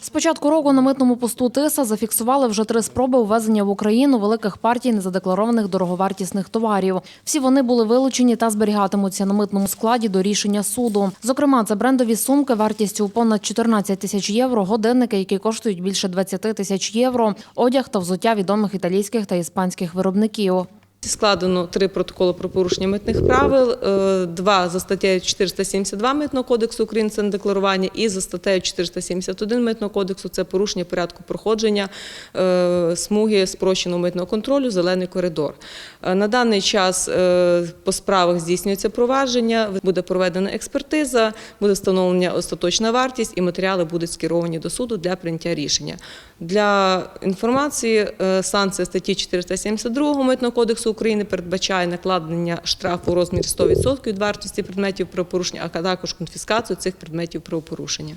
З початку року на митному посту Тиса зафіксували вже три спроби ввезення в Україну великих партій незадекларованих дороговартісних товарів. Всі вони були вилучені та зберігатимуться на митному складі до рішення суду. Зокрема, це брендові сумки вартістю понад 14 тисяч євро, годинники, які коштують більше 20 тисяч євро, одяг та взуття відомих італійських та іспанських виробників. Складено три протоколи про порушення митних правил, е, два за статтею 472 Митного кодексу України це недекларування, і за статтею 471 Митного кодексу це порушення порядку проходження е, смуги спрощеного митного контролю Зелений коридор. Е, На даний час по справах здійснюється провадження, буде проведена експертиза, буде встановлена остаточна вартість і матеріали будуть скеровані до суду для прийняття рішення. Для інформації е, санкція статті 472 Митного кодексу України передбачає накладення штрафу у розмірі 100% від вартості предметів правопорушення, а також конфіскацію цих предметів правопорушення.